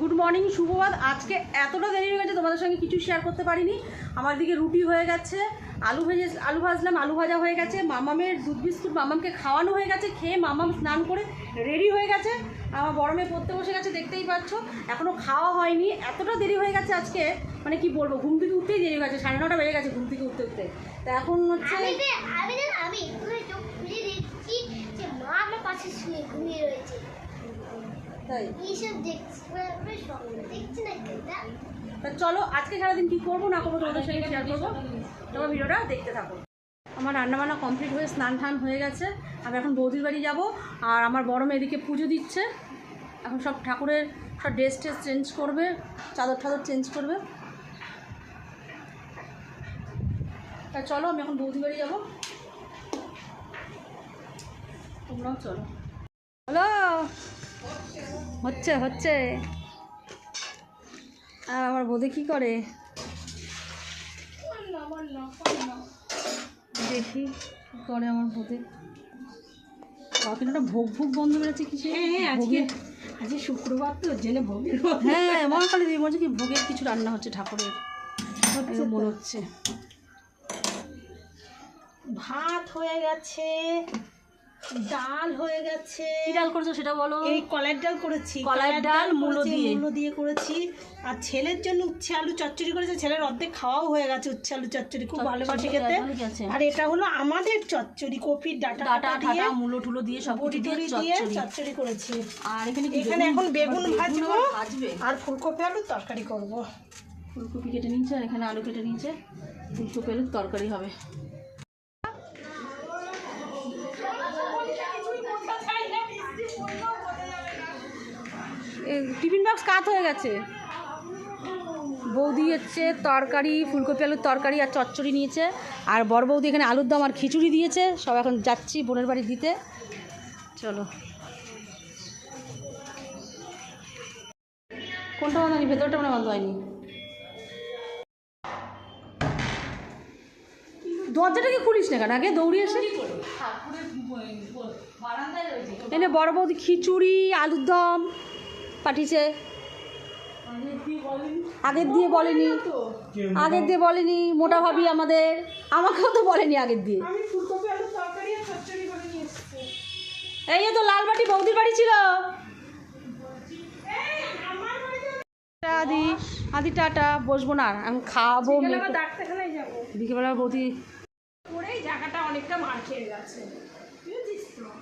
Good morning শুভবাদ। আজকে এতটা দেরি হয়ে গেছে, তোমাদের সঙ্গে কিছু শেয়ার করতে পারিনি। আমার দিকে রুটি হয়ে গেছে, আলু ভেজে, আলু ভাজলাম, আলু ভাজা হয়ে গেছে, মামামের দুধ বিস্কুট মামামকে খাওয়ানো হয়ে গেছে, খেয়ে মামাম স্নান করে রেডি হয়ে গেছে। আমার বড় মেয়ে পড়তে বসে গেছে, দেখতেই পাচ্ছ এখনও খাওয়া হয়নি। এতটা দেরি হয়ে গেছে আজকে মানে কি বলব, ঘুম থেকে উঠতেই দেরি হয়ে গেছে, সাড়ে নটা বেজে গেছে ঘুম থেকে উঠতে উঠতে। তা এখন হচ্ছে আমি আমি তাই? মানে। তা চলো আজকে সারাদিন কী করব না করব তোমাদের সঙ্গে শেয়ার করব? তোমার ভিডিওটা দেখতে থাকো। আমার রান্নাবান্না কমপ্লিট হয়ে স্নান টান হয়ে গেছে। আমি এখন বৌদির বাড়ি যাব আর আমার বড় মেয়ে এদিকে পুজো দিচ্ছে। এখন সব ঠাকুরের সব ড্রেস ট্রেস চেঞ্জ করবে চাদর টাদর চেঞ্জ করবে। তা চলো আমি এখন বৌদি বাড়ি যাব। তোমরাও চলো। হ্যালো! হচ্ছে হচ্ছে। আর আমার বোধে কি করে? দেখি কি করে আমার বোধে বাকিটা ভোগ ভোগ বন্ধ বেরোচ্ছে কিছু ভোগের আজকে শুক্রবার তো ওর জন্য ভোগের হ্যাঁ মনে খালি দিয়ে বলছে কি ভোগের কিছু রান্না হচ্ছে ঠাকুরের। মনে হচ্ছে। ভাত হয়ে গেছে। ডাল হয়ে গেছে। কি ডাল করছ সেটা বলো। এই কলার ডাল করেছি। কলাইয়ের ডাল, মূলো দিয়ে। মূলো দিয়ে করেছি। আর ছেলের জন্য উচ্ছে আলু চচ্চড়ি করেছে। ছেলের অর্ধেক খাওয়াও হয়ে গেছে উচ্ছে আলু চচ্চড়ি খুব ভালোবাসে খেতে। আর এটা হলো আমাদের চচ্চড়ি কপির ডাটা ডাটা দিয়ে ঠাটা মুলো টুলো দিয়ে সব কিছু দিয়ে চচ্চড়ি। করেছি। আর এখানে এখানে এখন বেগুন ভাজবো? আর ফুলকপি আলুর তরকারি করব। ফুলকপি কেটে নিয়েছে আর এখানে আলু কেটে নিয়েছে। ফুলকপি আলুর তরকারি হবে। টিফিন বক্স কাত হয়ে গেছে। বৌদি হচ্ছে তরকারি ফুলকপি আলুর তরকারি আর চচ্চড়ি নিয়েছে। আর বড় বৌদি এখানে আলুর দম আর খিচুড়ি দিয়েছে। সব এখন যাচ্ছি বোনের বাড়ি দিতে। চলো। কোনটা বন্ধ হয়নি? ভেতরটা মানে বন্ধ হয়নি। দরজাটা কি খুলিস না কেন? আগে দৌড়ি এসে। এনে বড় বৌদি খিচুড়ি আলুর দম। পাঠিয়েছে। আগের দিয়ে বলেনি? আগের দিয়ে বলেনি। মোটা ভাবি আমাদের আমাকেও তো বলেনি আগের দিয়ে। এই তো লালবাটি বৌদির বাড়ি ছিল। আদি আদি টাটা বসবো না আর, আমি খাব বিকেলবেলা বৌদি জায়গাটা অনেকটা মার খেয়ে গেছে।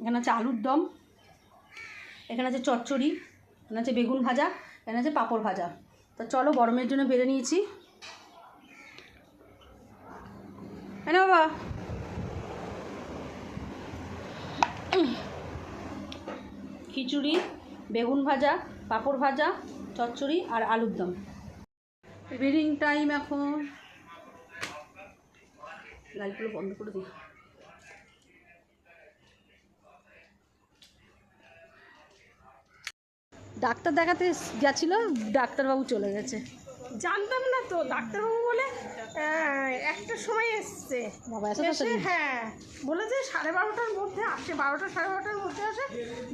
এখানে আছে আলুর দম, এখানে আছে চচ্চড়ি, এখানে আছে বেগুন ভাজা, এখানে আছে পাঁপড় ভাজা। তো চলো গরমের জন্য বেড়ে নিয়েছি। হ্যাঁ বাবা। খিচুড়ি, বেগুন ভাজা, পাঁপড় ভাজা, চচ্চড়ি আর আলুর দম। রিডিং টাইম এখন। লাইটগুলো বন্ধ করে দিই। ডাক্তার দেখাতে গেছিল ডাক্তারবাবু চলে গেছে। জানতাম না তো ডাক্তারবাবু বলে একটা সময় এসছে? হ্যাঁ বলেছে সাড়ে বারোটার মধ্যে আসে বারোটা সাড়ে বারোটার মধ্যে আসে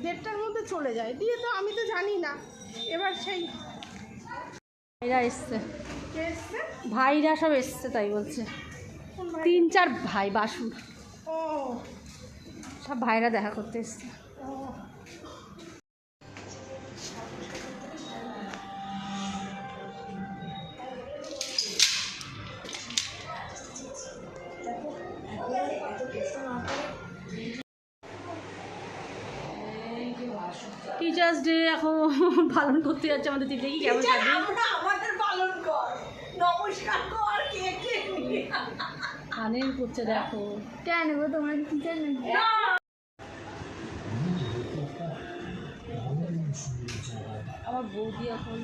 দেড়টার মধ্যে চলে যায়। দিয়ে তো আমি তো জানি না। এবার সেই ভাইরা এসছে। ভাইরা সব এসছে তাই বলছে। তিন চার ভাই বাসুর। ও। সব ভাইরা দেখা করতে এসছে। টিচার্স ডে এখন পালন করতে যাচ্ছে আমাদের দিদি কি কেমন আমরা আমাদের পালন কর। নমস্কার কর কে কে। আনেন করছে দেখো। কেন গো তোমরা কি টিচার নাকি? না। আমার বৌদি এখন